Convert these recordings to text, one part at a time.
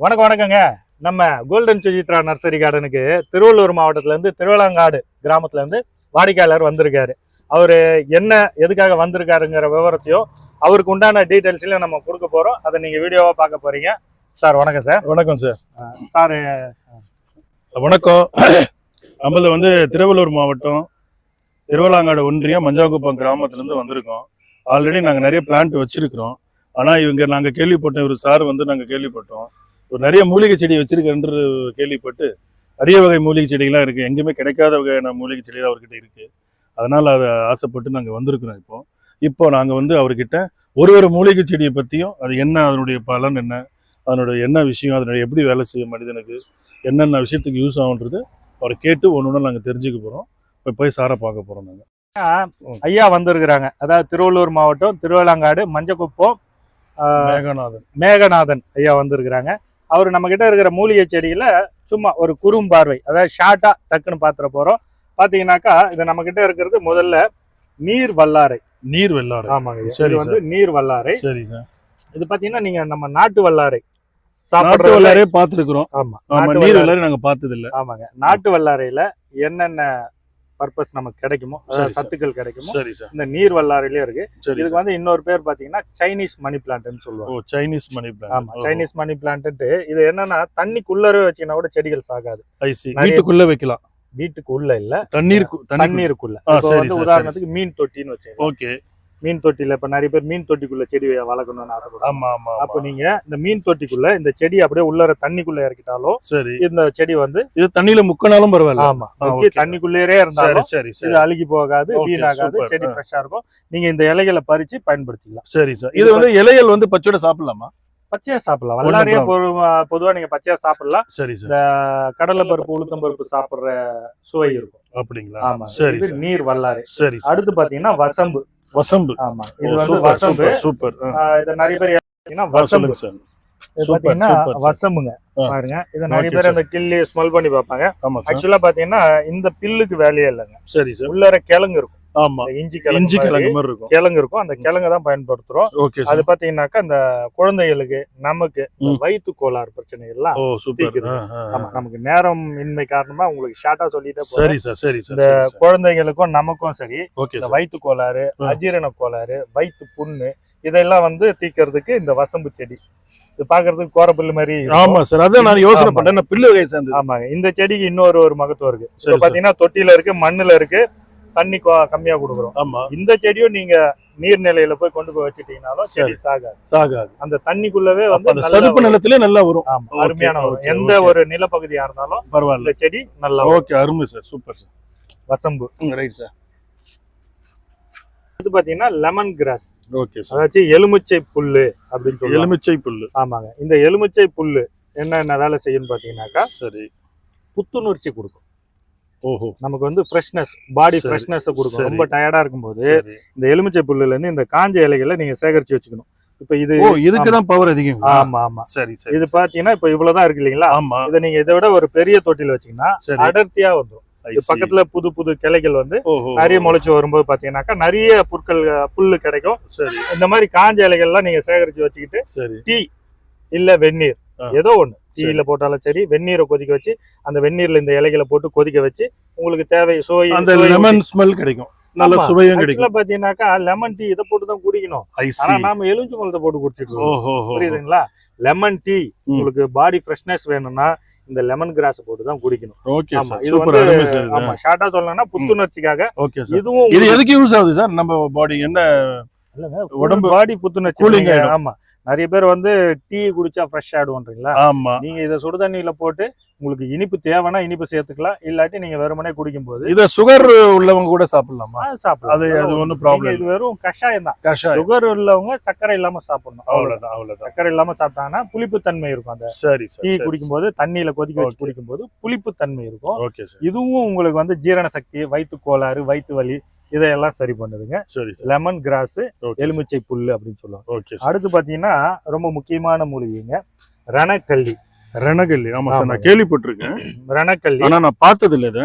வணக்கம் வணக்கங்க. நம்ம கோல்டன் சுஜித்ரா நர்சரி கார்டனுக்கு திருவள்ளூர் மாவட்டத்துல இருந்து திருவள்ளங்காடு கிராமத்துல இருந்து வாடிக்கையாளர் வந்திருக்காரு. அவரு என்ன எதுக்காக வந்திருக்காருங்கிற விவரத்தையும் அவருக்கு உண்டான டீட்டெயில்ஸ்லையும் நம்ம கொடுக்க போறோம். அதை நீங்க வீடியோவா பார்க்க போறீங்க. சார் வணக்கம் சார். வணக்கம் சார். சார் வணக்கம். நம்மளது வந்து திருவள்ளூர் மாவட்டம் திருவள்ளாங்காடு ஒன்றியம் மஞ்சாகுப்பம் கிராமத்துலேருந்து வந்திருக்கோம். ஆல்ரெடி நாங்கள் நிறைய பிளான்ட் வச்சிருக்கிறோம். ஆனால் இவங்க நாங்கள் கேள்விப்பட்டோம் ஒரு சார் வந்து நாங்கள் கேள்விப்பட்டோம். ஒரு நிறைய மூலிகை செடி வச்சிருக்கேன்று கேள்விப்பட்டு அரிய வகை மூலிகை செடிகள்லாம் இருக்குது எங்கேயுமே கிடைக்காத வகையான மூலிகை செடிகள் அவர்கிட்ட இருக்குது அதனால் அதை ஆசைப்பட்டு நாங்கள் வந்திருக்கிறோம் இப்போ. இப்போ நாங்கள் வந்து அவர்கிட்ட ஒரு ஒரு மூலிகை செடியை பற்றியும் அது என்ன அதனுடைய பலன் என்ன அதனுடைய என்ன விஷயம் அதனுடைய எப்படி வேலை செய்யும் மனிதனுக்கு என்னென்ன விஷயத்துக்கு யூஸ் ஆகுன்றது அவரை கேட்டு ஒன்று ஒன்று நாங்கள் தெரிஞ்சுக்க போகிறோம் இப்போ போய் சாரை பார்க்க போகிறோம் நாங்கள் ஐயா வந்திருக்கிறாங்க. அதாவது திருவள்ளூர் மாவட்டம் திருவள்ளங்காடு மஞ்சக்குப்பம் மேகநாதன். மேகநாதன் ஐயா வந்திருக்கிறாங்க. அவர் நம்ம கிட்ட இருக்கிற மூலிகை செடியில சும்மா ஒரு குறும்பார்வை அதாவது ஷார்ட்டா டக்குன்னு பாத்துற போறோம். பாத்தீங்கன்னாக்கா இது நம்ம கிட்ட இருக்கிறது முதல்ல நீர் வல்லாரை. நீர் வெள்ளாறு ஆமாங்க. சரி வந்து நீர் வல்லாரை. சரி சார். இது பாத்தீங்கன்னா நீங்க நம்ம நாட்டு வல்லாரை நாட்டு சாப்பிடுற வெள்ளாரே பார்த்துருக்குறோம். ஆமா ஆமா நாட்டு நீர் வல்லாரை. நாங்கள் பார்த்தது இல்லை ஆமாங்க நாட்டு வல்லாரையில என்னென்ன பர்பஸ் நமக்கு கிடைக்குமோ. சத்துக்கள் கிடைக்குமோ? சரி சார். இந்த நீர் வல்லாரையிலே இருக்கு. இதுக்கு. வந்து இன்னொரு பேர் பாத்தீங்கன்னா சைனீஸ் மணி பிளான்ட்னு சொல்லுவாங்க. ஓ சைனீஸ் மணி ஆமா பிளான் சைனீஸ் மணி பிளான்ட்டு இது என்னன்னா தண்ணிக்குள்ளரே வச்சீங்கன்னா கூட செடிகள் சாகாது. வீட்டுக்குள்ள வைக்கலாம். வீட்டுக்கு உள்ள இல்ல. தண்ணீர் தண்ணீர் தண்ணீருக்குள்ள. உதாரணத்துக்கு மீன் தொட்டின்னு வச்சுக்கோங்க. ஓகே. மீன் தொட்டில இப்ப நிறைய பேர் மீன் தொட்டிக்குள்ள செடி வளர்க்கணும்னு ஆசைப்படுறாங்க. ஆமா ஆமா அப்போ ஆமா. நீங்க இந்த மீன் தொட்டிக்குள்ள இந்த செடி அப்படியே உள்ளர தண்ணிக்குள்ள இறக்கிட்டாலும் சரி. இந்த செடி வந்து இது தண்ணியில முக்கினாலும் பரவாயில்ல. ஆமா ஆ, முக்கிய okay. தண்ணிக்குள்ளேயே இருந்தாலும் சரி இது சரி. அழுகி போகாது வீணாகாது. செடி ஆ. ஃப்ரெஷ்ஷா இருக்கும். நீங்க இந்த இலைகளை பறிச்சு பயன்படுத்திக்கலாம். சரி சார். இது வந்து இலைகள் வந்து பச்சோட சாப்பிடலாமா? பச்சையா சாப்பிடலாம். வல்லாரையே. பொதுவா- நீங்க பச்சையா சாப்பிடலாம். சரி சார். இந்த கடலை பருப்பு உளுத்தம் பருப்பு சாப்பிடுற சுவை இருக்கும். அப்படிங்களா? ஆமா. சரி நீர் வல்லாரை. சரி சார். அடுத்து பாத்தீங்கன்னா வசம்பு. வசம்பு. ஆமா. இது வந்து சூப்பர் வசம்பு. இதை நிறைய பேர் வசம்பு. சார். பாத்தீங்கன்னா. வசம்புங்க. பாருங்க. இதை நிறைய பேர். அந்த கிள்ளி ஸ்மெல் பண்ணி பார்ப்பாங்க. சார். ஆக்சுவலா பாத்தீங்கன்னா இந்த பில்லுக்கு வேலையே இல்லைங்க. சரி சார். உள்ளர கிழங்கு இருக்கும். ஆமா. இஞ்சி இஞ்சி கிழங்கு மாதிரி இருக்கும். கிழங்கு இருக்கும். அந்த கிழங்கு தான் பயன்படுத்துறோம். ஓகே அது பாத்தீங்கன்னாக்கா இந்த குழந்தைகளுக்கு நமக்கு. வயிற்று கோளாறு. ஆ, ஆ, ஆமா. நமக்கு நேரம் இன்மை காரணமா உங்களுக்கு ஷார்ட்டா சொல்லிட்டே சரி சார் சரி சார் இந்த குழந்தைகளுக்கும் நமக்கும் சரி இந்த வயிற்று கோளாறு. அஜீரண கோளாறு வயிற்று புண்ணு இதெல்லாம் வந்து தீக்கிறதுக்கு இந்த வசம்பு செடி. இது பாக்குறதுக்கு கோரப்புல்லு மாதிரி. ஆமா சார். அதான் நான் யோசனை. பண்ணேன் பில்லு வகை சேர்ந்தது. ஆமாங்க. இந்த செடிக்கு இன்னொரு ஒரு மகத்துவம் இருக்கு. பாத்தீங்கன்னா தொட்டியில இருக்கு மண்ணுல இருக்கு. தண்ணி கம்மியா கொடுக்குறோம். ஆமா. இந்த செடியும் நீங்க நீர்நிலையில போய் கொண்டு போய் வச்சுட்டீங்கனாலும் செடி. சாகாது. சாகாது. அந்த தண்ணிக்குள்ளவே வந்து அந்த சதுப்பு நிலத்திலே நல்லா வரும். அருமையான வரும் எந்த. ஒரு நிலப்பகுதியா இருந்தாலும் பரவாயில்ல. இந்த செடி நல்லா. ஓகே அருமை சார். Super sir. வசம்பு. Right sir. இது பாத்தீங்கன்னா லெமன் கிராஸ் ஓகே சார். அதாச்சும் எலுமிச்சை புல்லு அப்படின்னு சொல்லுவாங்க. எலுமிச்சை புல்லு. ஆமாங்க. இந்த எலுமிச்சை புல்லு என்னென்ன வேலை செய்யும்னு பாத்தீங்கன்னாக்கா சரி. புத்துணர்ச்சி கொடுக்கும். ஓஹோ. நமக்கு வந்து ஃப்ரெஷ்னஸ் பாடி ஃப்ரெஷ்னஸ் கொடுக்கும். ரொம்ப டயர்டா இருக்கும்போது இந்த எலுமிச்சை புல்லுல இருந்து இந்த காஞ்ச இலைகளை நீங்க சேகரிச்சு வச்சுக்கணும். இப்ப இது ஓ இதுக்கு தான் பவர் அதிகம். ஆமா ஆமா. சரி சரி இது பாத்தீங்கன்னா இப்ப இவ்வளவுதான் இருக்கு இல்லைங்களா? ஆமா. இதை நீங்க இதை விட ஒரு பெரிய தொட்டில வச்சீங்கன்னா அடர்த்தியா வந்துடும். பக்கத்துல புது புது கிளைகள் வந்து நிறைய முளைச்சு வரும்போது பாத்தீங்கன்னாக்கா நிறைய புற்கள் புல்லு கிடைக்கும். இந்த மாதிரி காஞ்ச இலைகள்லாம் நீங்க சேகரிச்சு வச்சுக்கிட்டு சரி. இல்ல வெந்நீர். ஏதோ ஒண்ணு. டீல போட்டாலும் சரி வெந்நீரை கொதிக்க வச்சு அந்த வெந்நீர்ல இந்த இலைகளை போட்டு கொதிக்க வச்சு உங்களுக்கு தேவை சுவை அந்த லெமன் ஸ்மெல் கிடைக்கும். நல்ல. சுவையும் கிடைக்கும். பாத்தீங்கன்னாக்கா லெமன் டீ இதை போட்டு தான் குடிக்கணும். ஆனா நாம எலுமிச்சை பழத்தை போட்டு குடிச்சிட்டு புரியுதுங்களா? லெமன் டீ உங்களுக்கு பாடி ஃப்ரெஷ்னஸ் வேணும்னா இந்த லெமன் கிராஸ் போட்டு தான் குடிக்கணும். ஓகே சார் இது வந்து ஆமா ஷார்ட்டா சொல்லணும்னா புத்துணர்ச்சிக்காக ஓகே சார் இதுவும் இது எதுக்கு யூஸ் ஆகுது சார் நம்ம பாடி என்ன உடம்பு பாடி புத்துணர்ச்சி. ஆமா. நிறைய பேர் வந்து டீ குடிச்சா ஃப்ரெஷ் ஆயிடுவோன்றீங்களா? ஆமா. நீங்க இதை சுடு தண்ணியில போட்டு உங்களுக்கு இனிப்பு தேவைன்னா இனிப்பு சேர்த்துக்கலாம். இல்லாட்டி நீங்க வெறுமனே குடிக்கும் போது இத சுகர் உள்ளவங்க கூட சாப்பிடலாமா? சாப்பிடலாம். அது- அது நீங்க problem இது வெறும் கஷாயம் தான். கஷாயம். சுகர் உள்ளவங்க சர்க்கரை இல்லாம சாப்பிடணும். அவ்வளவுதான். அவ்வளவுதான் சர்க்கரை இல்லாம சாப்பிட்டாங்கன்னா புளிப்பு தன்மை இருக்கும் அந்த சரி டீ சரி, குடிக்கும்போது தண்ணியில கொதிக்க வச்சு Okay. குடிக்கும்போது புளிப்பு தன்மை இருக்கும். ஓகே சார் இதுவும் உங்களுக்கு வந்து ஜீரண சக்தி வயிற்று கோளாறு வயிற்று வலி இதையெல்லாம் சரி பண்ணுதுங்க. சரி லெமன் கிராஸ் எலுமிச்சை புல்லு அப்படின்னு சொல்லுவாங்க. ஓகே அடுத்து பாத்தீங்கன்னா ரொம்ப முக்கியமான மூலிகைங்க ரணக்கல்லி. ரணகல்லி ஆமா சார் நான். கேள்விப்பட்டிருக்கேன். ரணக்கல்லி. ஆனா நான் பார்த்தது இல்ல இத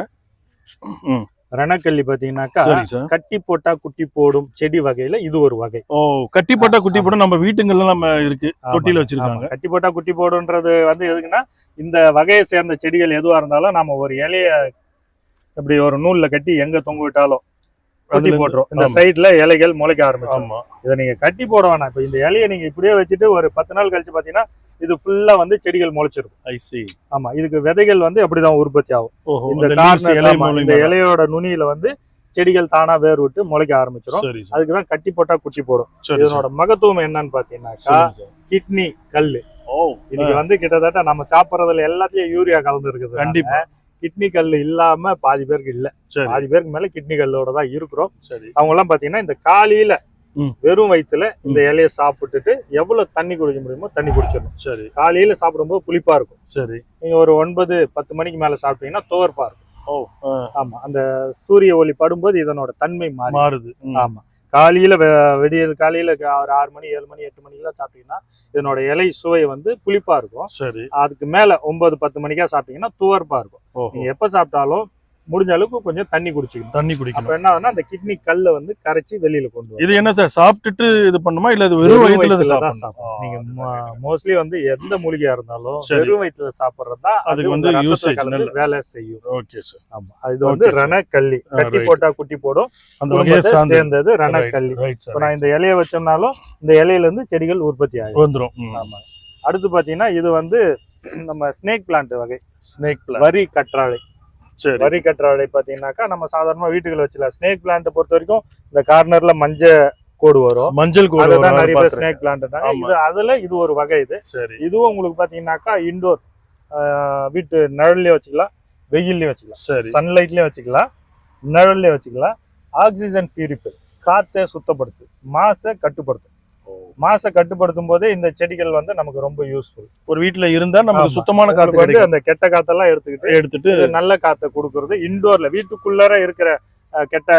ரணக்கல்லி பாத்தீங்கன்னாக்கா கட்டி போட்டா குட்டி போடும் செடி வகையில இது ஒரு வகை. ஓ கட்டி போட்டா குட்டி போட நம்ம வீட்டுங்கள்ல நம்ம இருக்கு தொட்டியில வச்சிருக்காங்க. கட்டி போட்டா குட்டி போடுன்றது வந்து எதுக்குன்னா இந்த வகையை சேர்ந்த செடிகள் எதுவா இருந்தாலும் நாம ஒரு இலைய இப்படி ஒரு நூல்ல கட்டி எங்க தொங்க விட்டாலும் குட்டி போட்டுரும் இந்த. சைடுல இலைகள் முளைக்க ஆரம்பிச்சிடும் இதை நீங்க கட்டி போட வேணாம். இப்ப இந்த இலையை நீங்க இப்படியே வச்சுட்டு ஒரு பத்து நாள் கழிச்சு பாத்தீங்கன்னா இது ஃபுல்லா வந்து செடிகள் முளைச்சிருக்கும் ஐ சி ஆமா இதுக்கு விதைகள் வந்து அப்படிதான் உற்பத்தி ஆகும். இந்த கார்னர் இந்த இலையோட நுனியில வந்து செடிகள் தானா வேர் விட்டு முளைக்க ஆரம்பிச்சிடும் அதுக்குதான் கட்டி போட்டா குட்டி போடும். இதனோட மகத்துவம் என்னன்னு பாத்தீங்கன்னாக்கா கிட்னி ஓ இன்னைக்கு வந்து கிட்டத்தட்ட நம்ம சாப்பிடுறதுல எல்லாத்துலயும் யூரியா கலந்து இருக்குது கண்டிப்பா. கிட்னி கல் இல்லாம பாதி பேருக்கு இல்ல. பாதி பேருக்கு மேல கிட்னி கல்லோட தான் இருக்கிறோம். சரி. அவங்க எல்லாம் பாத்தீங்கன்னா இந்த காலையில. வெறும் வயித்துல இந்த இலையை சாப்பிட்டுட்டு எவ்வளவு தண்ணி குடிக்க முடியுமோ தண்ணி குடிச்சிடணும். சரி. காலையில சாப்பிடும்போது புளிப்பா இருக்கும். சரி. நீங்க ஒரு ஒன்பது பத்து மணிக்கு மேல சாப்பிட்டீங்கன்னா துவர்ப்பா இருக்கும். ஓ ஆமா. அந்த சூரிய ஒளி படும்போது இதனோட தன்மை மாறி மாறுது. ஆமா. காலையில விடியல் காலையில ஒரு ஆறு மணி ஏழு மணி எட்டு மணிக்கெல்லாம் சாப்பிட்டீங்கன்னா இதனோட இலை சுவை வந்து புளிப்பா இருக்கும். சரி. அதுக்கு மேல ஒன்பது பத்து மணிக்கா சாப்பிட்டீங்கன்னா துவர்ப்பா இருக்கும். ஓஹோ. நீங்க எப்ப சாப்பிட்டாலும் முடிஞ்ச அளவுக்கு கொஞ்சம் தண்ணி குடிச்சிக்கணும். தண்ணி குடிக்கணும். என்ன ஆகுதுன்னா அந்த கிட்னி கல்லை வந்து கரைச்சி வெளியில கொண்டு வரும். இது என்ன சார் சாப்பிட்டுட்டு இது பண்ணுமா? இல்ல இது வெறும் தான் சாப்பிடணும். நீங்க மோஸ்ட்லி வந்து எந்த மூலிகையா இருந்தாலும். வெறும் வயிற்றுல சாப்பிடுறது தான் அதுக்கு வந்து நல்ல. வேலை செய்யும். ஓகே சார் ஆமா. இது வந்து. ரணக்கல்லி. கட்டி. போட்டா குட்டி போடும். அந்த வகையை சேர்ந்தது ரணக்கல்லி. இப்ப நான் இந்த இலைய வச்சோம்னாலும் இந்த இலையில இருந்து செடிகள் உற்பத்தி ஆகும் வந்துரும். ஆமா. அடுத்து பாத்தீங்கன்னா இது வந்து நம்ம ஸ்னேக் பிளான்ட் வகை. ஸ்னேக் வரி கற்றாழை. வரி கற்றாழை பாத்தீங்கன்னாக்கா நம்ம சாதாரணமா வீட்டுக்குள்ள வச்சுக்கலாம். ஸ்னேக் பிளான்ட் பொறுத்த வரைக்கும் இந்த கார்னர்ல மஞ்சள் கோடு வரும். மஞ்சள் கூட நிறைய பேர் ஸ்னேக் பிளான்ட் ஆமா. இது அதுல இது ஒரு வகை இது. சரி. இதுவும் உங்களுக்கு பாத்தீங்கன்னாக்கா இண்டோர் வீட்டு நிழல்லயும் வச்சுக்கலாம் வெயில்லயும் வச்சுக்கலாம். சரி. சன்லைட்லயும் வச்சுக்கலாம் நிழல்லயும் வச்சுக்கலாம். ஆக்சிஜன் பியூரிஃபை காத்தை சுத்தப்படுத்து மாசை கட்டுப்படுத்தும் மாசை கட்டுப்படுத்தும் போதே இந்த செடிகள் வந்து நமக்கு ரொம்ப யூஸ்ஃபுல் ஒரு வீட்ல இருந்தா நமக்கு. சுத்தமான காத்து வந்து அந்த கெட்ட காத்தெல்லாம் எடுத்துக்கிட்டு எடுத்துட்டு நல்ல காத்தை கொடுக்கறது. இண்டோர்ல வீட்டுக்குள்ளார இருக்கிற கெட்ட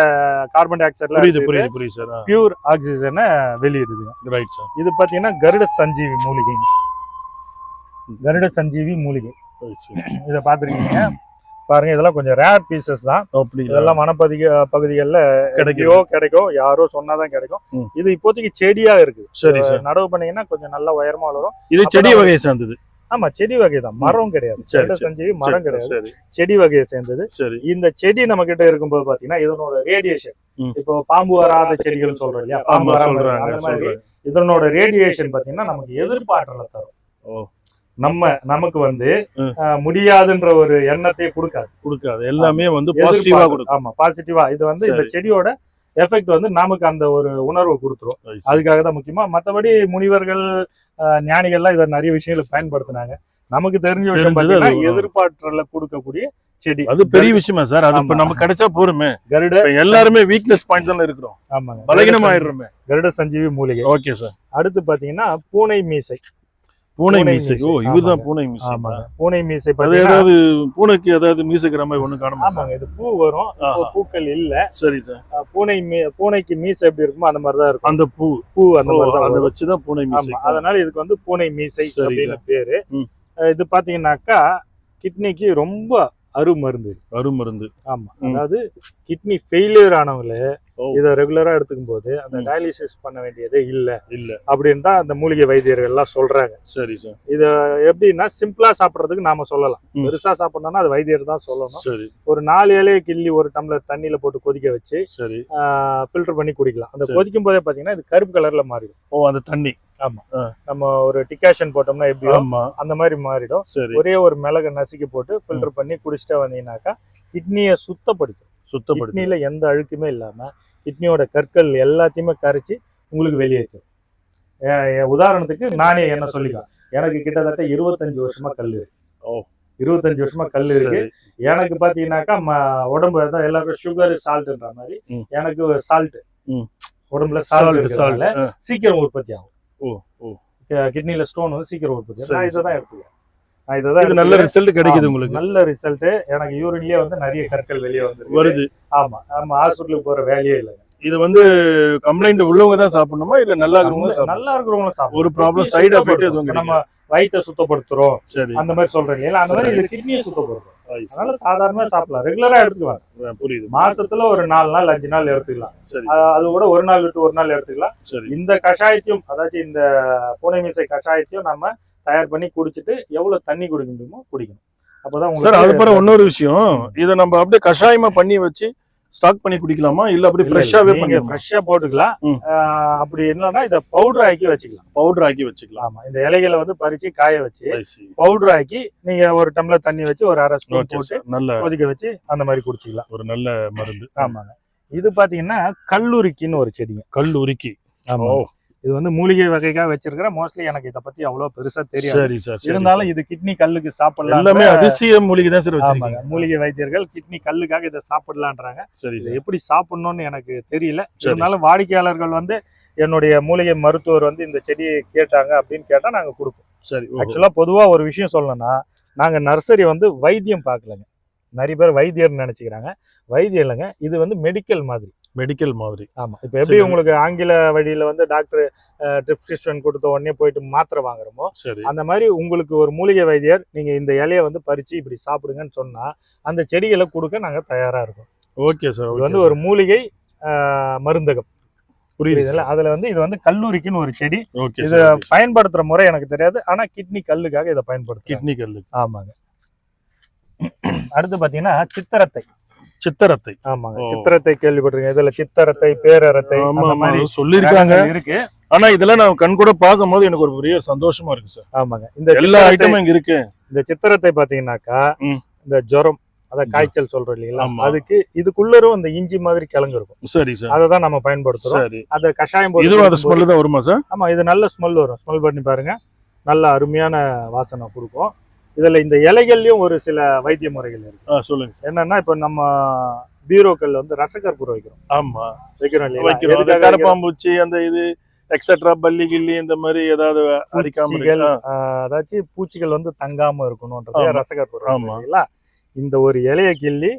கார்பன் டை ஆக்சைட்ல புரியுது புரியுது புரியுது சார் பியூர் ஆக்சிஜனை வெளியிடுதுங்க ரைட் சார் இது பாத்தீங்கன்னா கருட சஞ்சீவி மூலிகை. கருட சஞ்சீவி மூலிகை. இதை பார்த்துருக்கீங்க பாருங்க இதெல்லாம் கொஞ்சம் ரேர் பீசஸ் தான். இதெல்லாம் வனப்பகுதி பகுதிகளில் கிடைக்கோ கிடைக்கும். யாரோ சொன்னாதான் கிடைக்கும். இது இப்போதைக்கு செடியா இருக்கு. சரி நடவு பண்ணீங்கன்னா கொஞ்சம் நல்லா உயரமா வளரும். இது செடி வகையை சேர்ந்தது. ஆமா செடி வகை தான். மரம் கிடையாது. சஞ்சீவி மரம் கிடையாது. செடி வகையை சேர்ந்தது. சரி. இந்த செடி நம்ம கிட்ட இருக்கும்போது பாத்தீங்கன்னா இதனோட ரேடியேஷன். இப்போ பாம்பு வராத செடிகள் சொல்றோம் இல்லையா? பாம்பு சொல்றாங்க இதனோட ரேடியேஷன் பாத்தீங்கன்னா நமக்கு எதிர்பார்ட்டல தரும். நம்ம நமக்கு வந்து முடியாதுன்ற ஒரு எண்ணத்தையே கொடுக்காது. கொடுக்காது. எல்லாமே வந்து பாசிட்டிவா. கொடுக்கும். ஆமா பாசிட்டிவா இது வந்து இந்த. செடியோட எஃபெக்ட் வந்து நமக்கு அந்த ஒரு உணர்வை கொடுத்துரும். அதுக்காக தான் முக்கியமா மத்தபடி முனிவர்கள் ஞானிகள்லாம் இதை நிறைய விஷயங்களுக்கு பயன்படுத்தினாங்க. நமக்கு தெரிஞ்ச விஷயம். எதிர்பார்த்தல கொடுக்கக்கூடிய செடி. அது பெரிய விஷயமா சார்? அது இப்ப. நமக்கு கிடைச்சா போருமே. கருட எல்லாருமே வீக்னஸ் பாயிண்ட் தான் இருக்கிறோம். ஆமாங்க. பலகீனம் ஆயிடுறோமே கருட சஞ்சீவி மூலிகை. Okay sir. அடுத்து பாத்தீங்கன்னா பூனை மீசை. பூனை மீசை. ஓ ஆமாங்க. பூனை மீசை. ஆமாங்க. பூனை மீசை அது ஏதாவது பூனைக்கு ஏதாவது மீசைக்கிற மாதிரி ஒண்ணு காணுமா ஆமாங்க இது பூ வரும். பூக்கள் இல்ல. சரி சார். பூனை பூனைக்கு மீசை எப்படி இருக்குமோ அந்த மாதிரி தான் இருக்கும். அந்த பூ. பூ அந்த மாதிரி தான் அதை வரும். வச்சுதான் பூனை மீசை. அதனால இதுக்கு வந்து பூனை மீசை அப்படின்னு பேரு. இது பாத்தீங்கன்னாக்கா கிட்னிக்கு ரொம்ப அருமருந்து. அருமருந்து. ஆமா. அதாவது கிட்னி ஃபெயிலியர் ஆனவங்கள. இதை ரெகுலரா எடுத்துக்கும் போது அந்த. டயாலிசிஸ் பண்ண வேண்டியதே இல்ல. இல்ல. அப்படின்னு தான் அந்த மூலிகை வைத்தியர்கள் எல்லாம் சொல்றாங்க. சரி சார். எப்படின்னா சிம்பிளா சாப்பிடுறதுக்கு நாம சொல்லலாம். பெருசா சாப்பிடணும்னா அது வைத்தியர் தான் சொல்லணும். சரி. ஒரு நாலு இலையை கிள்ளி ஒரு டம்ளர் தண்ணியில போட்டு கொதிக்க வச்சு சரி. ஃபில்டர் பண்ணி குடிக்கலாம். அந்த. கொதிக்கும் போதே பாத்தீங்கன்னா இது கருப்பு கலர்ல மாறிடும். ஓ அந்த தண்ணி. நம்ம ஒரு டிகாஷன் போட்டோம்னா எப்படியோ ஆமா. அந்த மாதிரி மாறிடும். ஒரே ஒரு மிளகை நசுக்கி போட்டு ஃபில்டர் பண்ணி குடிச்சிட்டு வந்தீங்கன்னாக்கா கிட்னியை சுத்தப்படுத்தும். சுத்தப்படுத்தி கிட்னில எந்த அழுக்குமே இல்லாம கிட்னியோட கற்கள் எல்லாத்தையுமே கரைச்சி உங்களுக்கு வெளியேற்றும். உதாரணத்துக்கு நானே என்ன சொல்லிக்கலாம் எனக்கு கிட்டத்தட்ட இருபத்தஞ்சு வருஷமா கல் இருக்கு. ஓ. இருபத்தஞ்சு வருஷமா கல் இருக்கு. எனக்கு பாத்தீங்கன்னாக்கா உடம்பு தான் எல்லாருக்கும் சுகர் சால்ட்ன்ற மாதிரி. எனக்கு சால்ட். உடம்புல சால்ட் சால்ட் இருக்கிறதுனால சால்ட் சீக்கிரம் உற்பத்தி ஆகும். ஓ ஓ. கிட்னில ஸ்டோன் வந்து சீக்கிரம் உற்பத்தி ஆகும். சரி, நான் இதை தான். எடுத்துக்கிறேன். நான் இதை தான் இது நல்ல ரிசல்ட் கிடைக்குது உங்களுக்கு. நல்ல ரிசல்ட் எனக்கு யூரின்லயே வந்து நிறைய கற்கள் வெளியே வந்து வருது. ஆமா நம்ம ஹாஸ்பிட்டலுக்கு போற வேலையே இல்லை இது வந்து கம்ப்ளைண்ட் உள்ளவங்க தான் சாப்பிடணுமா? இல்ல நல்லா இருக்கிறவங்க நல்லா இருக்கிறவங்களும் சாப்பிடலாம் ஒரு ப்ராப்ளம் சைடு எஃபெக்ட். எதுவும் நம்ம வயித்தை சுத்தப்படுத்துறோம். சரி. அந்த மாதிரி சொல்றீங்க இல்ல அந்த மாதிரி இது கிட்னியை சுத்தப்படுத்தும். அதனால சாதாரணமா சாப்பிடலாம். ரெகுலரா எடுத்துக்கலாம். புரியுது. மாசத்துல ஒரு நாலு நாள் அஞ்சு நாள் எடுத்துக்கலாம். அது கூட ஒரு நாள் விட்டு ஒரு நாள் எடுத்துக்கலாம். சரி. இந்த கஷாயத்தையும் அதாச்சும் இந்த பூனை மீசை கஷாயத்தையும் நம்ம தயார் பண்ணி குடிச்சிட்டு எவ்வளவு தண்ணி குடிக்க முடியுமோ குடிக்கணும். அப்பதான் சார் அது பிறகு இன்னொரு விஷயம். இதை நம்ம அப்படியே கஷாயமா பண்ணி வச்சு ஸ்டாக் பண்ணி குடிக்கலாமா? இல்ல இல்ல, ஃப்ரெஷ்ஷாவே பண்ணிக்கலாம் ஃப்ரெஷ்ஷா போட்டுக்கலாம். அப்படி இல்லைன்னா இதை பவுடர் ஆக்கி வச்சுக்கலாம். பவுடர் ஆக்கி வச்சுக்கலாம். ஆமா இந்த இலைகளை வந்து பறிச்சு காய வச்சு. பவுடர் ஆக்கி நீங்க ஒரு டம்ளர் தண்ணி வச்சு ஒரு அரை ஸ்பூன் போட்டு நல்ல கொதிக்க வச்சு அந்த மாதிரி குடிச்சிக்கலாம். ஒரு நல்ல மருந்து. ஆமாங்க. இது பாத்தீங்கன்னா கல்லூரிக்கின்னு ஒரு செடிங்க. கல் உருக்கி ஆமா இது வந்து மூலிகை வகைக்காக வச்சிருக்கிற மோஸ்ட்லி எனக்கு இத பத்தி அவ்வளவு பெருசா தெரியாது. சரி சார் சரி, இருந்தாலும். இது கிட்னி கல்லுக்கு சாப்பிடலாம் எல்லாமே அதிசய மூலிகை தான் சார் ஆமாங்க. மூலிகை வைத்தியர்கள் கிட்னி கல்லுக்காக இதை சாப்பிடலான்றாங்க. சரி இதை சார். எப்படி சாப்பிடணும்னு எனக்கு தெரியல. இருந்தாலும் வாடிக்கையாளர்கள் வந்து என்னுடைய மூலிகை மருத்துவர் வந்து இந்த செடியை கேட்டாங்க அப்படின்னு கேட்டா நாங்க கொடுப்போம். சரி. ஆக்சுவலா பொதுவா ஒரு விஷயம் சொல்லணும்னா நாங்க நர்சரி வந்து வைத்தியம் பார்க்கலங்க. நிறைய பேர் வைத்தியர்னு நினைச்சுக்கிறாங்க. வைத்தியம் இல்லைங்க. இது வந்து மெடிக்கல் மாதிரி. மெடிக்கல் மாதிரி. ஆமா. இப்ப எப்படி. உங்களுக்கு ஆங்கில வழியில வந்து டாக்டர் டிப்ரிஷன் கொடுத்த உடனே போயிட்டு மாத்திரை வாங்குறோமோ சரி. அந்த மாதிரி உங்களுக்கு ஒரு மூலிகை வைத்தியர் நீங்க இந்த இலையை வந்து பறிச்சு இப்படி சாப்பிடுங்கன்னு சொன்னா அந்த செடிகளை கொடுக்க நாங்க தயாரா இருக்கோம். ஓகே சார் இது வந்து ஒரு மூலிகை மருந்தகம். புரியுது புரியுதுல்ல அதுல வந்து இது வந்து கல்லூரிக்குன்னு ஒரு செடி. ஓகே இத பயன்படுத்துற முறை எனக்கு தெரியாது. ஆனா கிட்னி கல்லுக்காக இதை பயன்படுத்தி கிட்னி கல் ஆமாங்க. அடுத்து பாத்தீங்கன்னா சித்தரத்தை. சித்தரத்தை. ஆமாங்க. சித்திரத்தை கேள்விப்பட்டிருக்கீங்க இதுல சித்தரத்தை பேரரத்தை அந்த சொல்லிருக்காங்க இருக்கு. ஆனா இதெல்லாம் நான் கண் கூட பார்க்கும்போது எனக்கு ஒரு பெரிய சந்தோஷமா இருக்கு சார். ஆமாங்க. இந்த எல்லா ஐட்டமும் இங்க இருக்கு. இந்த சித்திரத்தை பாத்தீங்கன்னாக்கா. இந்த ஜுரம் அத. காய்ச்சல் சொல்றோம் இல்லைங்களா. அதுக்கு இதுக்குள்ளரும் இந்த இஞ்சி மாதிரி கிழங்கு இருக்கும். சரி சார். அதை தான் நம்ம பயன்படுத்துறோம். சரி. அத கஷாயம் போட்டு இதுவும் அந்த ஸ்மெல்லு தான் வருமா சார்? ஆமா இது நல்ல ஸ்மெல் வரும். ஸ்மெல் பண்ணி பாருங்க. நல்ல அருமையான வாசனை கொடுக்கும். இதுல இந்த இலைகள்லயும் ஒரு சில வைத்திய முறைகள் இருக்கு. சொல்லுங்க சார். என்னன்னா இப்ப நம்ம பீரோக்கள் வந்து ரசக்கற்பூரம் வைக்கிறோம். ஆமா. வைக்கிறோம் இல்லையா? வைக்கிறோம்? கரப்பாம்பூச்சி அந்த இது எக்ஸெட்ரா பல்லி கில்லி இந்த மாதிரி ஏதாவது அடிக்காம அதாச்சும் பூச்சிகள் வந்து தங்காம இருக்கணும்ன்றது. ரசகற்பூரம் ஆமா. இந்த ஒரு இலைய கிள்ளி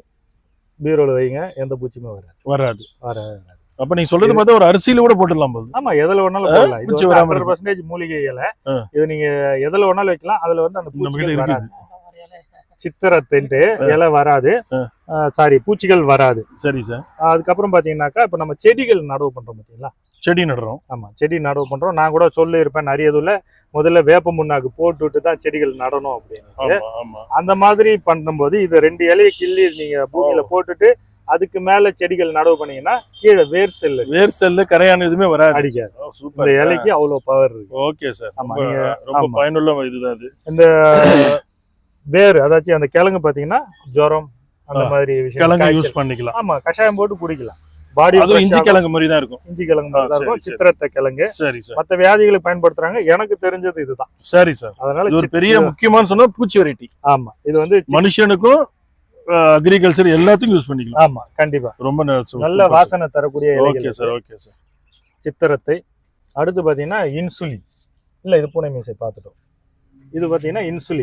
பீரோல வைங்க எந்த பூச்சியுமே வராது. வராது. வராது. அப்ப நீங்க சொல்றது பார்த்தா ஒரு அரிசியில கூட போட்டுடலாம் போது ஆமா எதுல வேணாலும் போடலாம். இது ஹண்ட்ரட். பர்சன்டேஜ் மூலிகை இலை. இது நீங்க எதுல வேணாலும் வைக்கலாம். அதுல வந்து அந்த பூச்சிகள் வராது. சித்திரத்தின்ட்டு இலை வராது. சாரி பூச்சிகள் வராது. சரி சார். அதுக்கப்புறம் பாத்தீங்கன்னாக்கா இப்ப நம்ம செடிகள் நடவு பண்றோம் பாத்தீங்களா செடி நடுறோம். ஆமா செடி நடவு பண்றோம். நான் கூட சொல்லியிருப்பேன் நிறைய இதுல முதல்ல வேப்ப முன்னாக்கு போட்டுட்டு தான் செடிகள் நடணும் அப்படின்னு. அந்த மாதிரி பண்ணும்போது இது ரெண்டு இலையை கிள்ளி நீங்க பூமியில போட்டுட்டு அதுக்கு மேல செடிகள் நடவு பண்ணீங்கன்னா கீழே வேர் செல்லு. வேர் செல்லு கரையான் எதுவுமே வராது. அடிக்காது. சூப்பர் இலைக்கு அவ்வளவு பவர் இருக்கு. ஓகே சார் ரொம்ப. பயனுள்ள இதுதான் அது. இந்த வேர் அதாச்சும் அந்த கிழங்கு பாத்தீங்கன்னா ஜுரம் அந்த மாதிரி விஷயம். கிழங்கு. யூஸ் பண்ணிக்கலாம். ஆமா கஷாயம் போட்டு குடிக்கலாம். பாடி இஞ்சி கிழங்கு மாதிரி தான் இருக்கும். இஞ்சி கிழங்கு மாதிரி தான் இருக்கும். சித்திரத்தை கிழங்கு. சரி சார் மத்த வியாதிகளுக்கு பயன்படுத்துறாங்க. எனக்கு தெரிஞ்சது இதுதான். சரி சார் அதனால இது ஒரு பெரிய முக்கியமான சொன்னா பூச்சி வெரைட்டி. ஆமா இது வந்து மனுஷனுக்கும் அக்ரிகல்ச்சர் எல்லாத்துக்கும் யூஸ் பண்ணிக்கலாம். ஆமா கண்டிப்பா. ரொம்ப நல்ல வாசனை தரக்கூடிய ஓகே சார் ஓகே சார் சித்திரத்தை. அடுத்து பாத்தீங்கன்னா இன்சுலின். இல்ல இது பூனை மீசை பார்த்துட்டோம். இது பாத்தீங்கன்னா இன்சுலின்.